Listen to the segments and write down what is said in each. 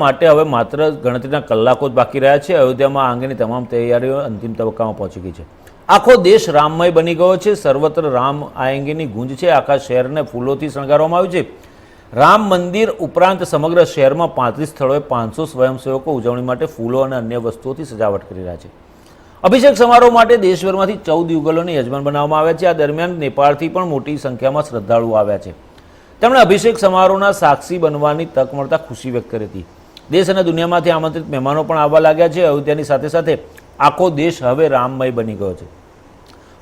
માટે હવે માત્ર ગણતરીના કલાકો જ બાકી રહ્યા છે. અયોધ્યામાં આ અંગેની તમામ તૈયારીઓ અંતિમ તબક્કામાં પહોંચી ગઈ છે. આખો દેશ રામમય બની ગયો છે. સર્વત્ર રામ આ અંગેની ગુંજ છે. આખા શહેરને ફૂલોથી શણગારવામાં આવ્યું છે. રામ મંદિર ઉપરાંત સમગ્ર શહેરમાં પાંત્રીસ સ્થળોએ પાંચસો સ્વયંસેવકો ઉજવણી માટે ફૂલો અને અન્ય વસ્તુઓથી સજાવટ કરી રહ્યા છે. અભિષેક સમારોહ માટે દેશભરમાંથી ચૌદ યુગલોને યજમાન બનાવવામાં આવ્યા છે. આ દરમિયાન નેપાળથી પણ મોટી સંખ્યામાં શ્રદ્ધાળુઓ આવ્યા છે. તેમણે અભિષેક સમારોહના સાક્ષી બનવાની તક મળતા ખુશી વ્યક્ત કરી હતી. દેશ અને દુનિયામાંથી આમંત્રિત મહેમાનો પણ આવવા લાગ્યા છે. અયોધ્યાની સાથે સાથે આખો દેશ હવે રામમય બની ગયો છે.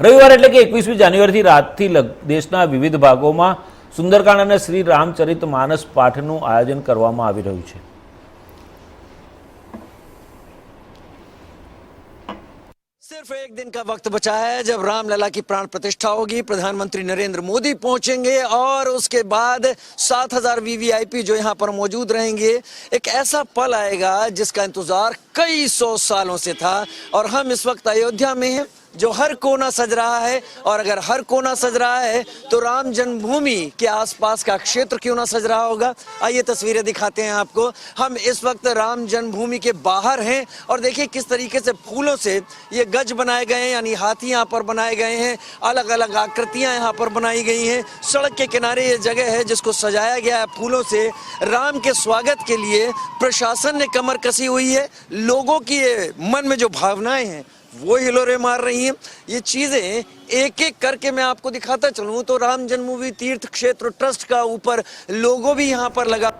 રવિવાર એટલે કે એકવીસમી જાન્યુઆરીથી રાતથી દેશના વિવિધ ભાગોમાં સુંદરકાંડ અને શ્રી રામચરિત માનસ પાઠનું આયોજન કરવામાં આવી રહ્યું છે. सिर्फ़ एक दिन का वक्त बचा है जब रामलला की प्राण प्रतिष्ठा होगी। प्रधानमंत्री नरेंद्र मोदी पहुँचेंगे और उसके बाद 7000 वीवीआईपी जो यहाँ पर मौजूद रहेंगे। एक ऐसा पल आएगा जिसका इंतज़ार कई सौ सालों से था और हम इस वक्त अयोध्या में हैं। जो हर कोना सज रहा है, और अगर हर कोना सज रहा है तो राम जन्मभूमि के आसपास का क्षेत्र क्यों ना सज रहा होगा? आइए तस्वीरें दिखाते हैं आपको। हम इस वक्त राम जन्मभूमि के बाहर हैं, और देखिए किस तरीके से फूलों से ये गज बनाए गए हैं, यानी हाथी यहाँ पर बनाए गए हैं अलग अलग आकृतियाँ यहाँ पर बनाई गई हैं। सड़क के किनारे ये जगह है जिसको सजाया गया है फूलों से। राम के स्वागत के लिए प्रशासन ने कमर कसी हुई है। लोगों की मन में जो भावनाएँ हैं वो हिलोरे मार रही हैं ये चीजें एक एक करके मैं आपको दिखाता चलूं तो राम जन्मभूमि तीर्थ क्षेत्र ट्रस्ट का ऊपर लोगो भी यहाँ पर लगा